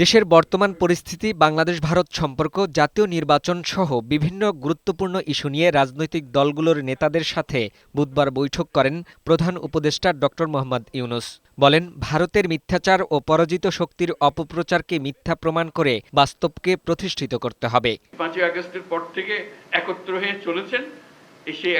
দেশের বর্তমান পরিস্থিতি বাংলাদেশ ভারত সম্পর্ক, জাতীয় নির্বাচন সহ বিভিন্ন গুরুত্বপূর্ণ ইস্যু নিয়ে রাজনৈতিক দলগুলোর নেতাদের সাথে বুধবার বৈঠক করেন প্রধান উপদেষ্টা ড. মোহাম্মদ ইউনুস। বলেন, ভারতের মিথ্যাচার ও পরাজিত শক্তির অপপ্রচারকে মিথ্যা প্রমাণ করে বাস্তবকে প্রতিষ্ঠিত করতে হবে। পাঁচই আগস্টের পর থেকে একত্র হয়ে চলেছেন। সেই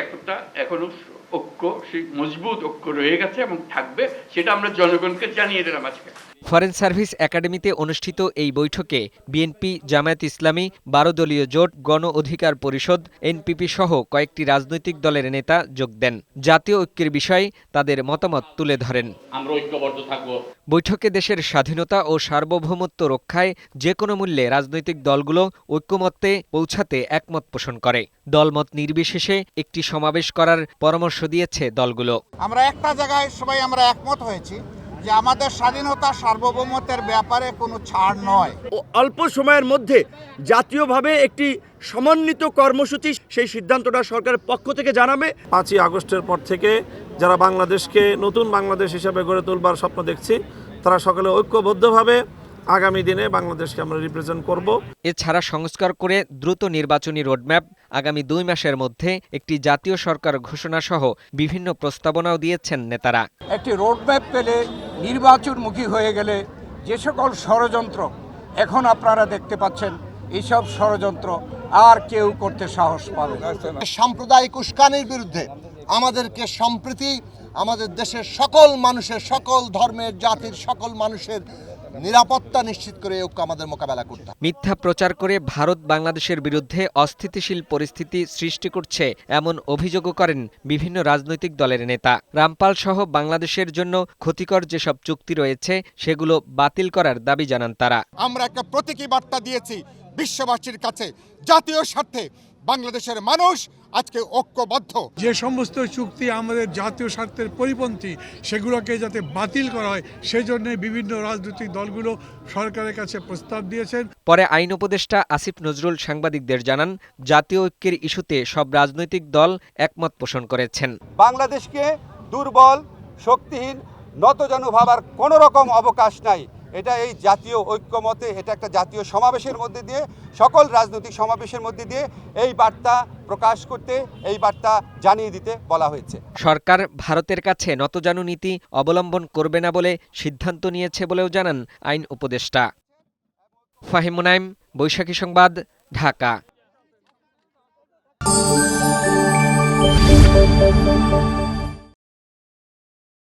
এখনও ঐক্য সেই মজবুত ঐক্য রয়ে গেছে এবং থাকবে, সেটা আমরা জনগণকে জানিয়ে দিলাম আজকে। ফরেন সার্ভিস একাডেমিতে অনুষ্ঠিত এই বৈঠকে বিএনপি জামায়াত ইসলামী বারো দলীয় জোট গণ অধিকার পরিষদ এনপিপি সহ কয়েকটি রাজনৈতিক দলের নেতা যোগ দেন। জাতীয় ঐক্যের বিষয়ে তাদের মতামত তুলে ধরেন। আমরা ঐক্যবদ্ধ থাকব। বৈঠকে দেশের স্বাধীনতা ও সার্বভৌমত্ব রক্ষায় যে কোনো মূল্যে রাজনৈতিক দলগুলো ঐক্যমত্যে পৌঁছাতে একমত পোষণ করে। দলমত নির্বিশেষে একটি সমাবেশ করার পরামর্শ দিয়েছে দলগুলো। আমরা একটা জায়গায় সবাই আমরা একমত হয়েছি। যে আমাদের স্বাধীনতা সার্বভৌমত্বের ব্যাপারে কোনো ছাড় নয়। ও অল্প সময়ের মধ্যে জাতীয়ভাবে একটি সমন্বিত কর্মসূচি সেই সিদ্ধান্তটা সরকারের পক্ষ থেকে জানাবে। পাঁচই আগস্টের পর থেকে যারা বাংলাদেশকে নতুন বাংলাদেশ হিসাবে গড়ে তোলবার স্বপ্ন দেখছি তারা সকলে ঐক্যবদ্ধভাবে আগামী দিনে বাংলাদেশকে আমরা রিপ্রেজেন্ট করব। এছাড়া সংস্কার করে দ্রুত নির্বাচনী রোডম্যাপ আগামী দুই মাসের মধ্যে একটি জাতীয় সরকার ঘোষণা সহ বিভিন্ন প্রস্তাবনাও দিয়েছেন নেতারা। একটি রোডম্যাপ পেলে নির্বাচনমুখী হয়ে গেলে যে সকল ষড়যন্ত্র এখন আপনারা দেখতে পাচ্ছেন এইসব ষড়যন্ত্র আর কেউ করতে সাহস পাবে সাম্প্রদায়িক উস্কানির বিরুদ্ধে আমাদেরকে সম্প্রীতি, আমাদের দেশের সকল মানুষের, সকল ধর্মের, জাতির, সকল মানুষের নিরাপত্তা নিশ্চিত করে ঐক্য আমাদের মোকাবেলা করতে মিথ্যা প্রচার করে ভারত বাংলাদেশের বিরুদ্ধে অস্থিতিশীল পরিস্থিতি সৃষ্টি করছে এমন অভিযোগও করেন বিভিন্ন রাজনৈতিক দলের নেতা। রামপাল সহ বাংলাদেশের জন্য ক্ষতিকর যেসব চুক্তি রয়েছে সেগুলো বাতিল করার দাবি জানান তারা। আমরা একটা প্রতীকী বার্তা দিয়েছি বিশ্ববাসীর কাছে জাতীয় স্বার্থে। বাংলাদেশের মানুষ আজকে ঐক্যবদ্ধ। যে সমস্ত চুক্তি আমাদের জাতীয় স্বার্থের পরিপন্থী সেগুলোকে যাতে বাতিল করা হয় সেজন্য বিভিন্ন রাজনৈতিক দলগুলো সরকারের কাছে প্রস্তাব দিয়েছেন। পরে আইন উপদেষ্টা আসিফ নজরুল সাংবাদিকদের জানান জাতীয় ঐক্যের ইস্যুতে সব রাজনৈতিক দল একমত পোষণ করেছেন। বাংলাদেশকে দুর্বল শক্তিহীন নতজানু ভাবার কোনো রকম অবকাশ নাই। এটা এই জাতীয় ঐক্যমতে, এটা একটা জাতীয় সমাবেশের মধ্যে দিয়ে, সকল রাজনৈতিক সমাবেশের মধ্যে দিয়ে এই বার্তা প্রকাশ করতে, এই বার্তা জানিয়ে দিতে বলা হয়েছে। সরকার ভারতের কাছে নতজানু নীতি অবলম্বন করবে না বলে সিদ্ধান্ত নিয়েছে বলেও জানান আইন উপদেষ্টা। ফাহিমুনাইম বৈশাখী সংবাদ, ঢাকা।